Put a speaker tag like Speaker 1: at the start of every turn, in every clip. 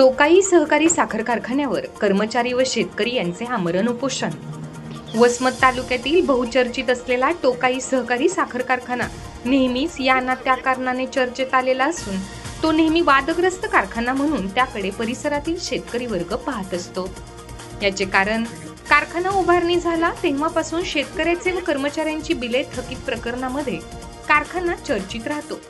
Speaker 1: टोकाई सहकारी साखर कारखान्यावर कर्मचारी व शेतकरी यांचे आमरण उपोषण. वसमत तालुक्यातील बहुचर्चित असलेला टोकाई सहकारी साखर कारखाना नेहमीच या ना त्या कारणाने चर्चेत आलेला असून तो नेहमी वादग्रस्त कारखाना म्हणून त्याकडे परिसरातील शेतकरी वर्ग पाहत असतो. याचे कारण कारखाना उभारणी झाला तेव्हापासून शेतकऱ्याचे व कर्मचाऱ्यांची बिले थकीत प्रकरणामध्ये कारखाना चर्चित राहतो.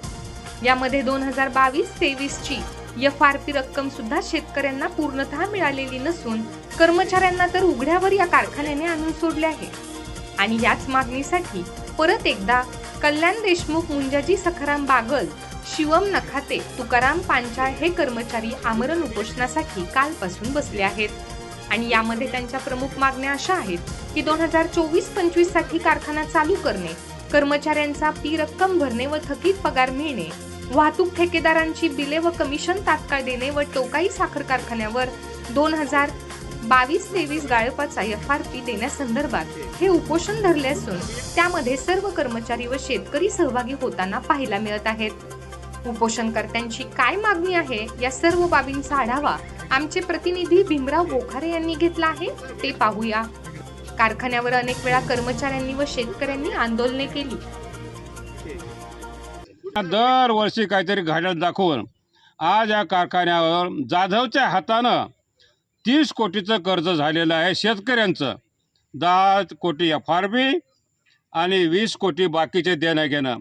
Speaker 1: यामध्ये दोन हजार बावीस तेवीसची एफ आर पी रक्कम सुद्धा शेतकऱ्यांना पूर्णतः मिळालेली नसून कर्मचाऱ्यांना तर उघड्यावर या कारखान्याने आणून सोडले आहे. आणि याच मागणीसाठी परत एकदा कल्याण देशमुख मुंजाजी सखाराम बागल शिवम नखाते तुकाराम पांचाळ हे कर्मचारी आमरण उपोषणासाठी कालपासून बसले आहेत. आणि यामध्ये त्यांच्या प्रमुख मागण्या अशा आहेत की दोन हजार चोवीस पंचवीससाठी कारखाना चालू करणे कर्मचाऱ्यांचा पी रक्कम भरणे व थकीत पगार मिळणे वाहतूक ठेकेदारांची बिले व कमिशन तात्काळ देणे व टोकाई साखर कारखान्यावर दोन हजार बावीस तेवीस गाळपाचा एफ आर पी देण्यासंदर्भात हे उपोषण धरले असून त्यामध्ये सर्व कर्मचारी व शेतकरी सहभागी होताना पाहायला मिळत आहेत. उपोषणकर्त्यांची काय मागणी आहे? या सर्व बाबींचा आढावा आमचे प्रतिनिधी भीमराव बोखारे यांनी घेतला आहे. ते पाहूया. कारखान्यावर अनेक वेळा कर्मचाऱ्यांनी व शेतकऱ्यांनी आंदोलने केली.
Speaker 2: दरवर्षी काहीतरी घालत दाखवून आज या कारखान्यावर जाधवच्या हातानं तीस कोटीचं कर्ज झालेलं आहे शेतकऱ्यांचं. दहा कोटी एफ आर बी आणि वीस कोटी बाकीचे देणं घेणं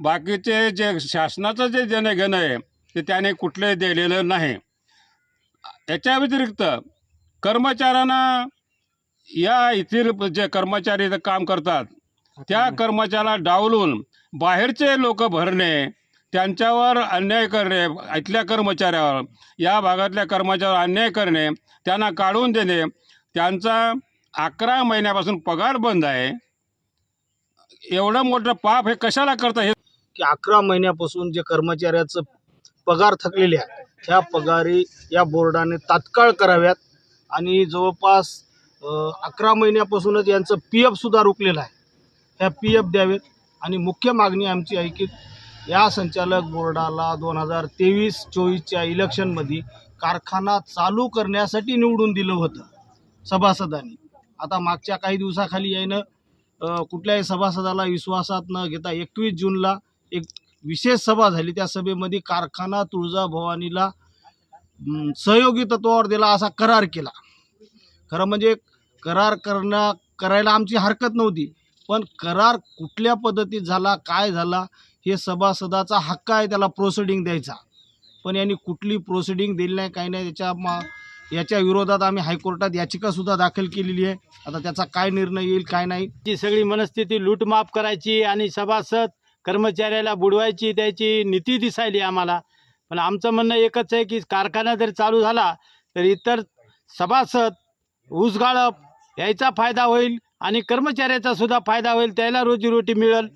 Speaker 2: बाकीचे जे शासनाचं जे देणं घेणं आहे ते त्याने कुठलंही दिलेलं नाही. याच्या व्यतिरिक्त कर्मचाऱ्यांना या येथील जे कर्मचारी काम करतात त्या कर्मचाऱ्याला डावलून बाहेरचे लोक भरणे त्यांच्यावर अन्याय करणे इथल्या कर्मचाऱ्यावर या भागातल्या कर्मचाऱ्यावर अन्याय करणे त्यांना काढून देणे त्यांचा अकरा महिन्यापासून पगार बंद आहे. एवढं मोठं पाप हे कशाला करतं हे?
Speaker 3: की अकरा महिन्यापासून जे कर्मचाऱ्याचं पगार थकलेले आहे ह्या पगारी या बोर्डाने तात्काळ कराव्यात. आणि जवळपास अकरा महिन्यापासूनच यांचं पी एफसुद्धा रुकलेलं आहे. ह्या पी एफ द्यावेत. आणि मुख्य मागणी आमची आहे की या संचालक बोर्डाला दोन हजार तेवीस चोवीसच्या इलेक्शनमध्ये कारखाना चालू करण्यासाठी निवडून दिलं होतं सभासदांनी. आता मागच्या काही दिवसाखाली यायनं कुठल्याही सभासदाला विश्वासात न घेता एकवीस जूनला एक विशेष सभा झाली. त्या सभेमध्ये कारखाना तुळजाभवानीला सहयोगी तत्वावर दिला असा करार केला. खरं म्हणजे करार करणं करायला आमची हरकत नव्हती. पण करार कुठल्या पद्धतीत झाला काय झाला हे सभासदाचा हक्क आहे त्याला प्रोसिडिंग द्यायचा. पण यांनी कुठली प्रोसिडिंग दिली नाही काही नाही त्याच्या मा याच्या विरोधात आम्ही हायकोर्टात याचिकासुद्धा दाखल केलेली आहे. आता त्याचा काय निर्णय येईल काय नाही.
Speaker 4: ती सगळी मनस्थिती लूटमाप करायची आणि सभासद कर्मचाऱ्याला बुडवायची त्याची नीती दिसायली आम्हाला. पण आमचं म्हणणं एकच आहे की कारखाना जर चालू झाला तर इतर सभासद ऊसगाळप यायचा फायदा होईल. आणि कर्मचाऱ्याचा सुद्धा फायदा होईल त्याला रोजीरोटी मिळेल.